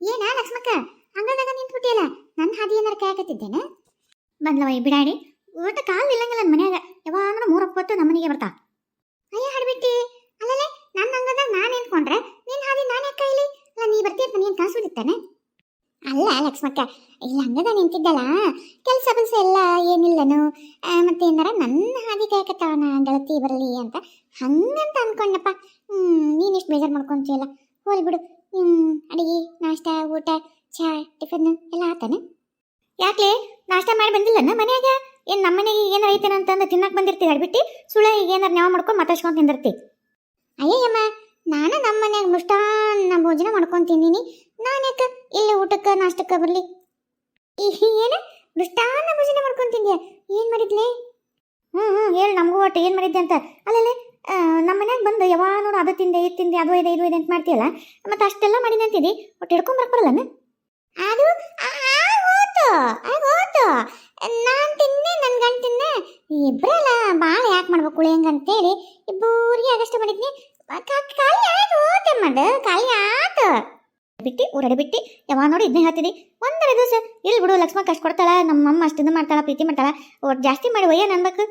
ಏನ ಲಕ್ಷ್ಮಕ್ಕ? ಹಂಗದಾಗ ನಿಂತ್ಬಿಟ್ಟಿಯಲ್ಲ ನನ್ನ ಹಾದಿ ಏನಾರ ಕಾಯಕತ್ತಿದ್ದೇನೆ ಬಂದ್ಲವ ಈ ಬಿಡಾಡಿ, ಊಟ ಕಾಲ್ ಇಲ್ಲಂಗಿಲ್ಲ ನನ್ನ ಮನ್ಯಾಗ ಯಾವಾಗ ಮೂರಪ್ಪತ್ತು ನಮ್ಮ ಮನೆಗೆ ಬರ್ತಾ. ಅಯ್ಯ ಹಾಡ್ಬಿಟ್ಟಿ, ಅಲ್ಲಲ್ಲೇ ನನ್ನ ಹಂಗದಾಗ ನಾನು ನಿಂತ್ಕೊಂಡ್ರೆ ನಿನ್ನ ಹಾದಿ ನಾನು ಕೈಲಿ? ಅಲ್ಲ, ನೀ ಬರ್ತೀಯ ಅಂತ ಕಾಸು ಬಿಡುತ್ತಾನೆ ಅಲ್ಲ ಲಕ್ಷ್ಮಕ್ಕ ಇಲ್ಲ ಹಂಗದ ನಿಂತಿದ್ದಲ್ಲ, ಕೆಲಸ ಕೆಲಸ ಎಲ್ಲ ಏನಿಲ್ಲನು ಮತ್ತೆ ಏನಾರ ನನ್ನ ಹಾದಿ ಕಾಯಕತ್ತಾವನ ಗೆಳತಿ ಬರಲಿ ಅಂತ, ಹಂಗಂತ ಅನ್ಕೊಂಡಪ್ಪ. ಹ್ಮ್ ನೀನಿಷ್ಟು ಬೇಜಾರು ಮಾಡ್ಕೊಂತೀಯಲ್ಲ ಹೋಲ್ ಬಿಡು. ಅಡಿಗೆ, ನಾಷ್ಟ, ಊಟ, ಚಾ, ಟಿಫನ್ ಎಲ್ಲ ಆತಾನೆ? ಯಾಕೆ ನಾಷ್ಟ ಮಾಡಿ ಬಂದಿಲ್ಲನ ಮನೆಯಾಗ? ಏನು ನಮ್ಮ ಮನೆಗೆ ಏನಾರ ಐತೇನ ಅಂತಂದು ತಿನ್ನಕ್ ಬಂದಿರ್ತೀವಿ ಹೇಳ್ಬಿಟ್ಟು? ಸುಳ ಈಗ ಏನಾರ ನಾವು ಮಾಡ್ಕೊಂಡು ಮಾತಾಡ್ಸ್ಕೊಂಡು ತಿಂದಿರ್ತಿ. ಅಯ್ಯಯ್ಯಮ್ಮ, ನಾನು ನಮ್ಮ ಮನ್ಯಾಗ ಮುಷ್ಟಾನ್ನ ಭೋಜನ ಮಾಡ್ಕೊಂಡು ತಿಂದೀನಿ. ನಾನು ಯಾಕೆ ಇಲ್ಲಿ ಊಟಕ್ಕೆ, ನಾಷ್ಟಕ್ಕೆ ಬರಲಿ? ಏನು? ಮೃಷ್ಟಾನ್ನ ಭೋಜನ ಮಾಡ್ಕೊಂಡು ತಿಂದ್ಯಾ? ಏನು ಮಾಡಿದ್ಲೆ? ಹ್ಞೂ ಹ್ಞೂ ಹೇಳಿ, ನಮಗೂ ಒಟ್ಟು ಏನು ಮಾಡಿದ್ದೆ ಅಂತ. ಅಲ್ಲಲ್ಲೇ ನಮ್ಮ ಮನ್ಯಾಗ ಬಂದು ಯಾವಾಗ ನೋಡು ಅದು ತಿಂದೆ, ಇದು ತಿಂದೆ, ಅದು ಇದೆ, ಇದು ಇದೆ ಅಂತ ಮಾಡ್ತೀಯಲ್ಲ? ಮತ್ತೆ ಅಷ್ಟೆಲ್ಲ ಮಾಡಿದೆ ಅಂತಿದ್ದಿ ಒಟ್ಟು ಹಿಡ್ಕೊಂಬರಕ್ ಬರಲ್ಲನ ಅದು ಆಗೋತು ಆಗೋತು ನಾನು ತಿನ್ನೆ ನನ್ನ ಗಂಡ ತಿನ್ನೆ ಇಬ್ಬರಲ್ಲ ಭಾಳ ಯಾಕೆ ಮಾಡ್ಬೇಕು ಉಳಿಯಂಗ ಅಂತೇಳಿ. ಇಬ್ಬರಿಗೆ ಆಗಷ್ಟು ಮಾಡಿದ್ನಿ. ಕ- ಖಾಲಿ ಆಯ್ತು ಓತೆ ಮಾಡು ಖಾಲಿ ಬಿಟ್ಟು ಊರಡೆ ಬಿಟ್ಟು ಯಾವಾಗ ನೋಡಿ ಇದನ್ನೇ ಹೇಳ್ತಿದ್ದಿ ಒಂದರ ದಿವಸ ಇಲ್ಲಿ ಬಿಡು ಲಕ್ಷ್ಮ ಕಷ್ಟ ಕೊಡ್ತಾಳ, ನಮ್ಮ ಅಮ್ಮ ಇದು ಮಾಡ್ತಾಳ, ಪ್ರೀತಿ ಮಾಡ್ತಾಳ ಒಟ್ಟು ಜಾಸ್ತಿ ಮಾಡಿ ಒಯ್ಯ ಅನ್ಬೇಕು.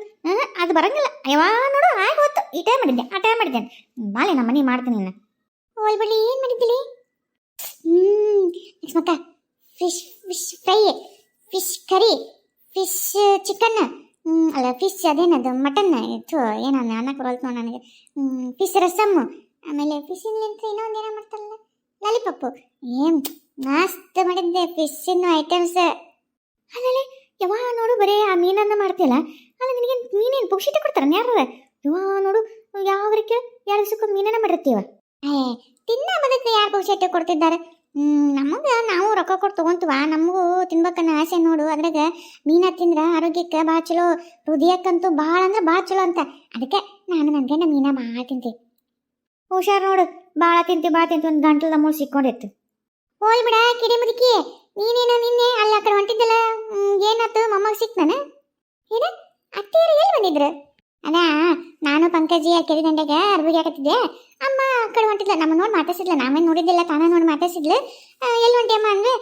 ಅದು ಬರಂಗಿಲ್ಲ. ಯಾವಾಗ ನೋಡು, ಆಗ ಹೊತ್ತು ಈ ಟೈಮ್ ಮಾಡಿದ್ದೆ ಆ ಟೈಮ್ ಮಾಡಿದ್ದೆ ಬಾಲೆ ನಮ್ಮ ಮನೆ ಮಾಡ್ತೀನಿ ಇನ್ನು. ಓಲ್ ಏನು ಮಾಡಿದ್ದಿಲಿ ಹ್ಞೂ Lakshmakka fish fish fry fish curry fish chicken ಅಲ್ಲ ಫಿಶ್ ಅದೇನದು ಮಟನ್ ಇತ್ತು ಏನೋ ಅನ್ನಕ್ಕೆ ಬರಲ್ತು ನನಗೆ. ಫಿಶ್ ರಸಮ್, ಆಮೇಲೆ ಫಿಶಿನ್ಲಿಂತ ಇನ್ನೊಂದು ಏನೋ ಮಾಡ್ತಾರಲ್ಲ. ಲಾಲಿಪಾಪು. ಏನ್ ಮಸ್ತ್ ಮಾಡಿದ್ದೆ ಫಿಶ್ಶಿನ ಐಟಮ್ಸ್ ಅಲ್ಲಲ್ಲಿ ಯಾವಾಗ ನೋಡು ಬರೀ ಆ ಮೀನನ್ನ ಮಾಡ್ತಿಲ್ಲ ಅಲ್ಲ ನಿನಗೆ ಮೀನೇನು ಪುಕ್ಷಿತ ಕೊಡ್ತಾರ ಯಾರು ಯಾವ ನೋಡು, ಯಾವ ರೀತಿ ದಿವಸಕ್ಕೆ ಮೀನನ್ನ ಮಾಡಿರ್ತೀವ ಏ, ತಿನ್ನ ಬದಕ್ಕೆ ಯಾರು ಪುಕ್ಷಿತ ಕೊಡ್ತಿದ್ದಾರೆ? ನಮಗೆ ನಾವು ರೊಕ್ಕ ಕೊಟ್ಟು ತಗೊಂತೀವ, ನಮಗೂ ತಿನ್ಬೇಕನ್ನ ಆಸೆ ನೋಡು. ಅದ್ರಾಗ ಮೀನ ತಿಂದ್ರ ಆರೋಗ್ಯಕ್ಕೆ ಭಾಳ ಚಲೋ, ಹೃದಯಕ್ಕಂತೂ ಭಾಳ ಅಂದ್ರೆ ಭಾಳ ಚಲೋ ಅಂತ. ಅದಕ್ಕೆ ನಾನು ನನ್ಗೆ ಮೀನ ಭಾಳ ತಿಂತೀನಿ ಹುಷಾರ್ ನೋಡು. ಭಾಳ ತಿಂತಿ ಭಾಳ ತಿಂತಿ, ಒಂದು ಗಂಟಲ ನಮ್ಮ ಸಿಕ್ಕೊಂಡಿತ್ತು. ಹೋಯ್ ಬಿಡ, ಕಿಡಿ ಮುದುಕಿ. ನೀನೇನೋ ನಿನ್ನೆ ಅಲ್ಲಿ ಆ ಕಡೆ ಹೊಂಟಿದ್ದಲ್ಲ? ಏನಾಯ್ತು ಮೊಮ್ಮಗ ಸಿಕ್ತಾನ ಏನ? ಅತ್ತೆಯರು ಎಲ್ಲಿ ಬಂದಿದ್ರು? ಅದ ನಾನು ಪಂಕಜಿ, ಆ ಕೆರೆ ದಂಡೆಗ ಅರ್ಬಿಗೆ ಹಾಕತ್ತಿದ್ದೆ. ಅಮ್ಮ ಆ ಕಡೆ ಹೊಂಟಿದ್ಲ, ನಮ್ಮ ನೋಡಿ ಮಾತಾಡ್ಸಿದ್ಲ, ನಾವೇನು ನೋಡಿದ್ದಿಲ್ಲ, ತಾನೇ ನೋಡಿ ಮಾತಾಡ್ಸಿದ್ಲು. ಎಲ್ಲಿ ಹೊಂಟಿಯಮ್ಮ ಅಂದ್ರೆ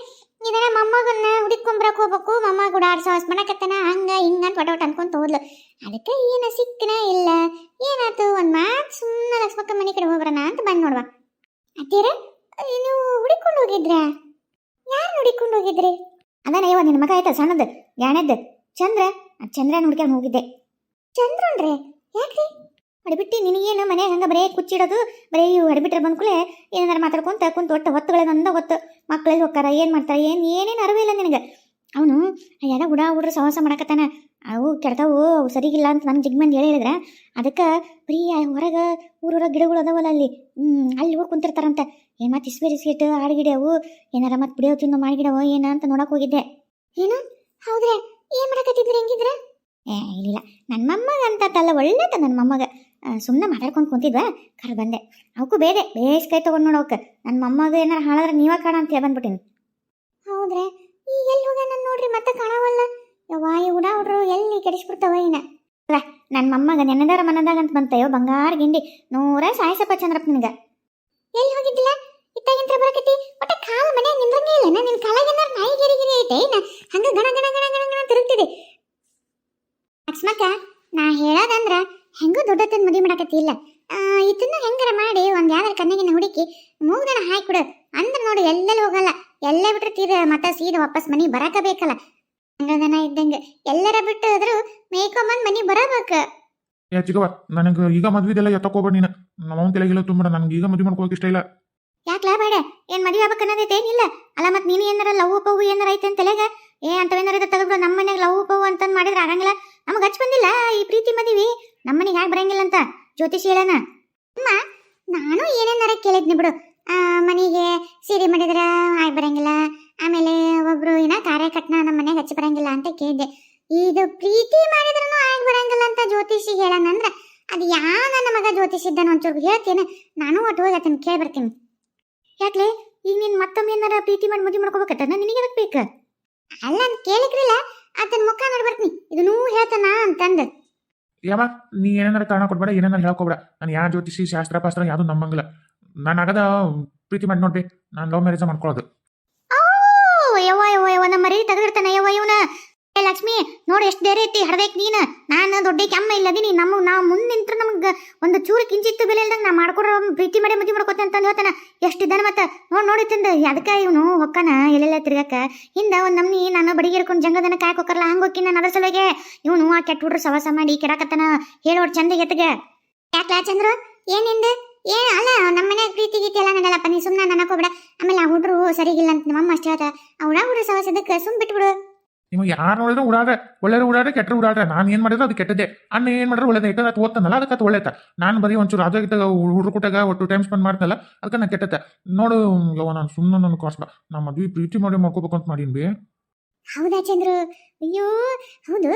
ಇದನ್ನ ಮೊಮ್ಮಗನ್ನ ಹುಡುಕೊಂಬರಕ್ ಹೋಗ್ಬೇಕು, ಮೊಮ್ಮಗ ಕೂಡ ಆಡ್ಸೋ ಮಾಡಕತ್ತನ ಹಂಗ ಹಿಂಗ ಅಂತ ಒಟ ಒಟ ಅನ್ಕೊಂತ ಹೋದ್ಲು. ಅದಕ್ಕೆ ಸಿಕ್ಕನ ಇಲ್ಲ ಏನಾಯ್ತು ಒಂದು ಮಾತು ಸುಮ್ಮನೆ ಲಕ್ಷ್ಮಕ್ಕ ಮನೆ ಕಡೆ ಹೋಗ್ಬರೋಣ ಅಂತ ಬಂದು ನೋಡುವ ಅತ್ತೀರ ನೀವು ಹುಡುಕೊಂಡು ಹೋಗಿದ್ರಾ? ಯಾರು ಹುಡುಕೊಂಡು ಹೋಗಿದ್ರಿ? ಅದಾನ ಇವ ನಿನ್ನ ಮಗ ಆಯ್ತಾ ಸಣ್ಣದು ಯಾಣದ್ದು? ಚಂದ್ರ? ಆ ನೋಡ್ಕೊಂಡು ಹೋಗಿದ್ದೆ. ಚಂದ್ರನ್ರಿ ಯಾಕ್ರಿ? ಹೊಡಿಬಿಟ್ಟು ನಿನಗೇನು ಮನೆ ಹಂಗೆ ಬರೇ ಕುಚ್ಚಿಡೋದು? ಬರೀ ಇವು ಹೊಡಿಬಿಟ್ರೆ ಬಂದ್ಕೂಲೆ ಏನಾರು ಮಾತಾಡ್ಕೊಂತ ಕುಂತ ಒಟ್ಟು ಹೊತ್ತುಗಳನ್ನೊಂದ ಹೊತ್ತು ಮಕ್ಕಳಲ್ಲಿ ಹೋಗ್ತಾರ ಏನು ಮಾಡ್ತಾರೆ ಏನು ಏನೇನು ಅರಿವಿಲ್ಲ ನಿನಗೆ. ಅವನು ಎಲ್ಲ ಹುಡ ಹುಡ್ರ ಸಹವಾಸ ಮಾಡಕತ್ತಾನ. ಅವು ಕೆಡ್ತಾವು ಅವು ಸರಿಗಿಲ್ಲ ಅಂತ ನನಗೆ ಜಿಗ್ಮಂದು ಹೇಳಿ ಹೇಳಿದ್ರೆ. ಅದಕ್ಕೆ ಬರೀ ಹೊರಗೆ ಊರೂರ ಗಿಡಗಳು ಅದಾವಲ್ಲ ಅಲ್ಲಿ. ಹ್ಮ್, ಅಲ್ಲಿ ಹೋಗಿ ಕುಂತಿರ್ತಾರಂತ. ಏನು ಮತ್ತೆ ಇಸ್ಬಿ ಇಸ್ಕಿಟ್ಟು ಆಡ್ಗಿಡಿ ಅವು ಏನಾರ ಮತ್ತೆ ಬಿಡಿಯೋ ತಿನ್ನೋ ಮಾಡಿಗಿಡವು ಏನ ಅಂತ ನೋಡಕ್ ಹೋಗಿದ್ದೆ. ಏನು? ಹೌದ್ರೆ? ಏನು ಮಾಡಕತ್ತಿದ್ರಿ ಹೆಂಗಿದ್ರ? ಏ ಇಲ್ಲ ನನ್ನ ಮೊಮ್ಮಗ ಅಂತಲ್ಲ ಒಳ್ಳೆತ ನನ್ನ ಮೊಮ್ಮಗ. ಸುಮ್ಮನೆ ಮಾತಾಡ್ಕೊಂಡು ಕುಂತಿದ್ವ. ಕರೆ ಬಂದೆ. ಅವಕ್ಕೂ ಬೇರೆ ಬೇಸ್ ಕೈ ತೊಗೊಂಡು ನೋಡೋಕೆ ನನ್ನ ಮೊಮ್ಮಗ ಏನಾರ ಹಾಳಾದ್ರೆ ನೀವಾಗ ಕಾಣ ಅಂತ ಬಂದ್ಬಿಟ್ಟಿನಿ. ಹೌದ್ರಾ? ಈಗ ಎಲ್ಲಿ ಹೋಗ ನೋಡ್ರಿ, ಮತ್ತೆ ಕಾಣವಲ್ಲ. ಯವ್ವ, ಈ ಹುಡ್ರು ಎಲ್ಲಿ ಕೆಡಿಸ್ಬಿಡ್ತಾವ ಏನ ಅಲ್ಲ ನನ್ನ ಮೊಮ್ಮಗ ನೆನೆದಾರ ಮನದಾಗ ಅಂತ ಬಂತಯ್ಯೋ ಬಂಗಾರ ಗಿಂಡಿ. ನೂರ ಸಾಯಿಸಪ್ಪ ಚಂದ್ರಪ್ಪ ನಿನಗ. ಎಲ್ಲಿ ಹೋಗಿದ್ದಿಲ್ಲ? ಇತ್ತಾಗಿಂತ್ರ ಬರಕತ್ತಿ? ಒಟ್ಟ ಕಾಲ ಮನೆ ನಿಂದ್ರಂಗೆ ಇಲ್ಲ ನಿನ್ ಕಾಲಾಗ ಏನಾರ ನಾಯಿ ಗಿರಿ ಗಿರಿ ಐತೆ ಏನ ಹಂಗ ಗಣ ಗಣ ಗಣ ಗಣ ಗಣ ತಿರುಗ್ತಿದೆ. ಲಕ್ಷ್ಮಕ್ಕ ನಾ ಹೇಳೋದಂದ್ರ ಹೆಂಗೂ ದೊಡ್ಡತನ ಮದುವೆ ಮಾಡಕತ್ತಿ, ಇಲ್ಲ. ಇದನ್ನ ಹೆಂಗಾರ ಮಾಡಿ ಒಂದ್ ಯಾವ್ದಾರ ಕಣ್ಣಿಗಿನ ಹುಡುಕಿ ಮೂಗ್ದನ ಹಾಕಿ ಕೊಡು ಅಂದ್ರ ನೋಡಿ, ಎಲ್ಲೆಲ್ಲಿ ಹೋಗಲ್ಲ. ಎಲ್ಲೇ ಬಿಟ್ರೆ ತೀರ ಮತ್ತ ಸೀದಾ ವಾಪಸ್ ಮನಿ ಬರಾಕ ಬೇಕಲ್ಲ. ಹಂಗದನ ಇದ್ದಂಗ ಎಲ್ಲರ ಬಿಟ್ಟು ಆದ್ರೂ ಮೇಯ್ಕೊಂಬಂದ್ ಮನಿ ಬರಬೇಕ. ಏ ಚಿಕ್ಕವ ನನಗೆ ಈಗ ಮದ್ವಿದೆಲ್ಲ ಎತ್ತಕೋಬೇಡ ನೀನು. ನಮ್ಮ ಅವನ ತಲೆಗಿಲ್ಲ ತುಂಬ ನನಗೆ ಈಗ ಮದುವೆ ಮಾಡ್ಕೋಕೆ ಇಷ್ಟ ಇಲ್ಲ. ಯಾಕ್ಲಾ ಬೇಡ ಏನ್ ಮದ್ವೆ ಆಗ್ಬೇಕು ಅನ್ನೋದೈತೆ ಏನಿಲ್ಲ. ಅಲ್ಲ ಮತ್ ನೀನು ಏನಾರ ಲವ್ ಪವ್ ಏನಾರ ಐತೆ ಅಂತ ತಲೆಗ? ಏ ಅಂತವೇನಾರ ತೆಗೆದ್ಬಿಡು ನಮ್ಮ ಮನೆಗೆ ಲವ್ ಪವ್ ಅಂತಂದ್ ಮಾಡಿದ್ರೆ ಆಗಂಗಿಲ್ಲ. ನಮಗ್ ಹಚ್ ಬಂದಿಲ್ಲ ಈ ಪ್ರೀತಿ ಮದ್ವಿ. ನಮ್ಮ ಮನೆಗೆ ಯಾಕೆ ಬರಂಗಿಲ್ಲ ಅಂತ ಜ್ಯೋತಿಷಿ ಹೇಳನ. ಅಮ್ಮ ನಾನು ಏನೇನಾರ ಕೇಳಿದ್ನಿ ಬಿಡು. ಮನೆಗೆ ಸೀರೆ ಮಾಡಿದ್ರೆ ಆಯ್ ಬರಂಗಿಲ್ಲ. ಆಮೇಲೆ ಒಬ್ರು ಏನ ಕಾರ್ಯಕಟ್ನ ನಮ್ಮ ಮನೆಗೆ ಹಚ್ಚಿ ಬರಂಗಿಲ್ಲ ಅಂತ ಕೇಳಿದೆ. ಇದು ಪ್ರೀತಿ ಮಾಡಿದ್ರೂ ಆಯ್ ಬರಂಗಿಲ್ಲ ಅಂತ ಜ್ಯೋತಿಷಿ ಹೇಳನಂದ್ರ ಅದು ಯಾವ ನನ್ನ ಮಗ ಜ್ಯೋತಿಷಿ ಇದ್ದಾನ ಒಂಚೂರು ಹೇಳ್ತೇನೆ. ನಾನು ಒಟ್ಟು ಹೋಗಿ ಆತನ ಕೇಳಿ ಬರ್ತೀನಿ. ಯಾಕ್ಲೆ? ಈಗ ನೀನು ಮತ್ತೊಮ್ಮೆ ಏನಾರ ಪ್ರೀತಿ ಮಾಡಿ ಮದುವೆ ಮಾಡ್ಕೋಬೇಕತ್ತ ನಿನಗೆ ಅದಕ್ಕೆ ಬೇಕು? ಅಲ್ಲ ಅಂತ ಕೇಳಿಕ್ರಿಲ್ಲ ಆತನ ಮುಖ ನೋಡಿ ಬರ್ತೀನಿ. ಇದನ್ನೂ ಹೇಳ್ತಾನ ಅಂತಂದು. ಯಾವ ನೀ ಏನಾರ ಕಾರಣ ಕೊಡ್ಬೇಡ ಏನಾರ ಹೇಳ್ಕೊಬೇಡ. ನಾನು ಯಾವ ಜ್ಯೋತಿಷಿ, ಶಾಸ್ತ್ರ, ಪಾಸ್ತ್ರ ಯಾವುದು ನಂಬಂಗಿಲ್ಲ. ನಾನು ಆಗದ ಪ್ರೀತಿ ಮಾಡಿ ನೋಡ್ರಿ. ನಾನು ಲವ್ ಮ್ಯಾರೇಜ್ ಮಾಡ್ಕೊಳ್ಳೋದು ತೆಗೆದಿರ್ತಾನೆ ಯವ್ವ ಇವನ ಲಕ್ಷ್ಮಿ, ನೋಡಿ ಎಷ್ಟು ಧೈರ್ಯ ಐತಿ ಹಡ್ಬೇಕು ನೀನು. ನಾನು ದೊಡ್ಡ ಕೆಮ್ಮ ಇಲ್ಲದೀನಿ ನಮ್ಮ ನಾವು ಮುಂದೆ ನಿಂತ್ರೆ ನಮ್ಗೆ ಒಂದು ಚೂರು ಕಿಂಚಿತ್ತು ಬೆಲೆ ಇಲ್ದಂಗೆ ನಾ ಮಾಡ್ಕೊಡ್ರ ಪ್ರೀತಿ ಮಾಡಿ ಮದುವೆ ಮಾಡ್ಕೊತ ಅಂತ ಹೇಳ್ತಾನ. ಎಷ್ಟಿದ್ದಾನೆ ಮತ್ತೆ? ನೋಡಿ ನೋಡಿ ತಿಂದ ಅದಕ್ಕೆ ಇವನು ಹೊಕ್ಕನ ಎಲ್ಲೆಲ್ಲ ತಿರ್ಗಕ್ಕ ಹಿಂದೆ ಒಂದು ನಮ್ಮನಿ ನಾನು ಬಡಿಗೆ ಹಿಡ್ಕೊಂಡು ಜಂಗದನ ಕಾಯಕ್ ಹೋಗಲ್ಲ ಹಂಗ ಹೋಗಿ ನಾನು ಅದ್ರ ಸಲುವಾಗಿ ಇವನು ಆ ಕೆಟ್ಟ ಹುಡ್ರು ಸವಾಸ ಮಾಡಿ ಕೆಡಕತ್ತನ. ಹೇಳೋಡ್ ಚಂದ ಎತ್ತಗೆ. ಯಾಕೆ ಚಂದ್ರು? ಏನಿಂದ ಏ ಅಲ್ಲ ನಮ್ಮ ಮನ್ಯಾಗ ಪ್ರೀತಿ ಗೀತಿ ಎಲ್ಲ ನಡಲ್ಲಪ್ಪ ನೀ ಸುಮ್ಮನೆ ನನಗೆ ಹೋಗ್ಬಿಡ ಆಮೇಲೆ ಆ ಹುಡ್ರು ಸರಿಗಿಲ್ಲ ಅಂತ ನಮ್ಮಮ್ಮ ಅಷ್ಟೇ ಹೇಳ್ತಾ ಆ ಹುಡ ಹುಡ್ರು ಸವಾಸದಕ್ಕೆ ಸುಮ್ ಬಿಟ್ಬಿಡು. ನಿಮಗೆ ಯಾರು ನೋಡಿದ್ರು ಉಡಾದ ಒಳ್ಳೆಯರು ಉಡಾಡ್ರೆ ಕೆಟ್ಟರು ಉಡಾಡ್ರೆ ನಾನು ಏನು ಮಾಡಿದ್ರು ಅದು ಕೆಟ್ಟದೆ ಅಣ್ಣ ಏನು ಮಾಡಿದ್ರು ಒಳ್ಳೆದ. ಯಾಕಂದ್ರೆ ಅದು ಓದ್ತಾನಲ್ಲ ಅದಕ್ಕೆ ಅದು ಒಳ್ಳೇತ ನಾನು ಬರೀ ಒಂಚೂರು ಅದಾಗಿದ್ದಾಗ ಹುಡುಗರು ಕೊಟ್ಟಾಗ ಒಟ್ಟು ಟೈಮ್ ಸ್ಪೆಂಡ್ ಮಾಡ್ತಲ್ಲ ಅದಕ್ಕೆ ನಾನು ಕೆಟ್ಟತ್ತೆ ನೋಡು ಯವ ನಾನು ಸುಮ್ಮನೆ ನನ್ನ ಕಾಸ್ಟ್ ನಮ್ಮ ಮದ್ವೆ ಪ್ರೀತಿ ಮಾಡಿ ಮಾಡ್ಕೋಬೇಕು ಅಂತ ಮಾಡೀನಿ ಬಿ. ಹೌದಾ ಚಂದ್ರು? ಅಯ್ಯೋ ಹೌದು.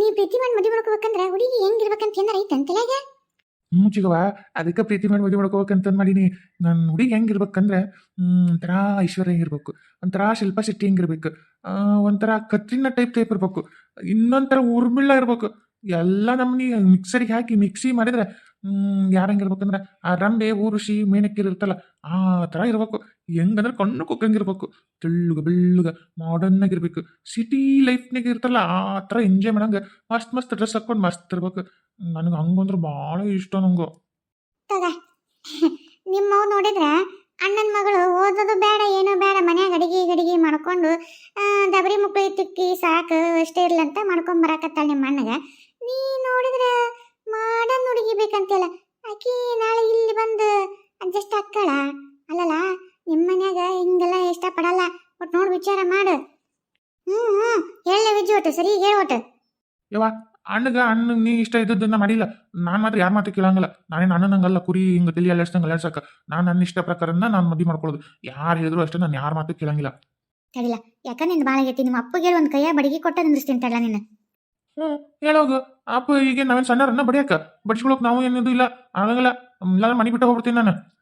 ನೀ ಪ್ರೀತಿ ಮಾಡಿ ಮದುವೆ ಮಾಡ್ಕೋಬೇಕಂದ್ರೆ ಹುಡುಗಿ ಹೆಂಗಿರ್ಬೇಕಂತ ಏನಾರ ಐತೆ ಅಂತಲಾಗ ಹ್ಞೂ ಚಿಗವ ಅದಕ್ಕೆ ಪ್ರೀತಿ ಮಾಡಿ ಮದುವೆ ಮಾಡ್ಕೋಬೇಕಂತಂದು ಮಾಡೀನಿ. ನನ್ನ ಹುಡುಗಿ ಹೆಂಗಿರ್ಬೇಕಂದ್ರೆ ಒಂಥರ ಐಶ್ವರ್ಯ ಹೆಂಗಿರ್ಬೇಕು, ಒಂಥರ ಶಿಲ್ಪ ಶೆಟ್ಟಿ ಹೆಂಗಿರ್ಬೇಕು ಒಂಥರ ಕತ್ರಿನ ಟೈಪ್ ಟೈಪ್ ಇರ್ಬೇಕು, ಇನ್ನೊಂಥರ ಉರ್ಮಿಳ್ಳ ಇರ್ಬೇಕು, ಎಲ್ಲ ನಮ್ಮನಿ ಮಿಕ್ಸರಿಗೆ ಹಾಕಿ ಮಿಕ್ಸಿ ಮಾಡಿದ್ರೆ ಹ್ಮ್, ಯಾರ್ ಹೆಂಗಿರ್ಬೇಕಂದ್ರೆ ಆ ರಂಬೆ ಊರುಷಿ ಮೇಣಕ್ಕಿರ್ ಇರ್ತಲ್ಲ ಆ ಥರ ಇರ್ಬೇಕು. ಹೆಂಗಂದ್ರೆ ಕಣ್ಣು ಕುಕ್ಕಂಗಿರ್ಬೇಕು ತೆಳ್ಳುಗ ಬೆಳ್ಳುಗ ಮಾಡರ್ನ್ ಆಗಿರ್ಬೇಕು. ಸಿಟಿ ಲೈಫ್ನಾಗ ಇರ್ತಲ್ಲ ಆ ಥರ ಎಂಜಾಯ್ ಮಾಡಂಗೆ ಮಸ್ತ್ ಮಸ್ತ್ ಡ್ರೆಸ್ ಹಾಕೊಂಡು ಮಸ್ತ್ ಇರ್ಬೇಕು. ನನಗೆ ಹಂಗಂದ್ರೆ ಭಾಳ ಇಷ್ಟ ನಂಗೆ. ನಿಮ್ಮ ನಿಮ್ಮವ್ ನೋಡಿದ್ರೆ ಅಣ್ಣನ ಮಗಳು ಓದೋದು ಬೇಡ ಏನೋ ಬೇಡ ಮನ್ಯಾಗ ಅಡಿಗೆ ಗಡಿಗೆ ಮಾಡ್ಕೊಂಡು ದಬರಿ ಮುಕ್ಕಳಿ ತಿಕ್ಕಿ ಸಾಕು ಅಷ್ಟೇ ಇರ್ಲಂತ ಮಾಡ್ಕೊಂಡ್ ಬರಾಕತ್ತಾಳ ನಿಮ್ಮ ಅಣ್ಣಗ ನೀ ನೋಡಿದ್ರೆ ಮಾಡನ್ ಹುಡುಗಿ ಬೇಕಂತಿಲ್ಲ ಆಕಿ ನಾಳೆ ಇಲ್ಲಿ ಬಂದು ಅಡ್ಜಸ್ಟ್ ಆಕ್ಕಳ ಅಲ್ಲಲ್ಲ ನಿಮ್ಮ ಮನ್ಯಾಗ ಹಿಂಗೆಲ್ಲ ಇಷ್ಟ ಇಷ್ಟಪಡಲ್ಲ. ಒಟ್ ನೋಡಿ ವಿಚಾರ ಮಾಡು. ಹ್ಞೂ ಹ್ಞೂ ಹೇಳ ವಿಜಿ ಒಟ್ಟು ಸರಿ ಹೇಳ ಒಟ್ಟು. ಯವ್ವ ಅಣ್ಣಗ ಅಣ್ಣ ನೀ ಇಷ್ಟ ಇದ್ದದ್ದನ್ನ ಮಾಡಿಲ್ಲ. ನಾನು ಮಾತ್ರ ಯಾರ ಮಾತು ಕೇಳಂಗಿಲ್ಲ. ನಾನೇನು ಅಣ್ಣನಂಗಲ್ಲ ಕುರಿ ಹಿಂಗೆ ತಲೆ ಅಲ್ಲಾಡ್ಸಂಗೆ ಅಲ್ಲಾಡ್ಸಕ್ಕ ನಾನು ನನ್ನ ಇಷ್ಟ ಪ್ರಕಾರನ ನಾನು ಮದುವೆ ಮಾಡ್ಕೊಳ್ಳೋದು. ಯಾರು ಹೇಳಿದ್ರು ಅಷ್ಟೇ ನಾನು ಯಾರ ಮಾತು ಕೇಳಂಗಿಲ್ಲ. ತಡಿಲ್ಲ ಯಾಕ ನಿನ್ನ ಭಾಳ ಆಗೈತಿ. ನಿಮ್ಮ ಅಪ್ಪಗೆ ಒಂದು ಕೈಯ ಬಡಿಗೆ ಕೊಟ್ಟ ನಿಂದ್ರಿಸ್ತೀನಿ ತಡ್ಲ ನೀನು ಹ್ಞೂ ಹೇಳೋದು ಅಪ್ಪ ಈಗ ನಾವೇನು ಸಣ್ಣರನ್ನ ಬಡಿಯಾಕ ಬಡಿಸ್ಕೊಳಕ್ ನಾವು ಏನಿದು ಇಲ್ಲ. ಆಗಂಗಿಲ್ಲ. ಎಲ್ಲ ಮನೆ ಬಿಟ್ಟು ಹೋಗ್ಬಿಡ್ತೀನಿ ನಾನು.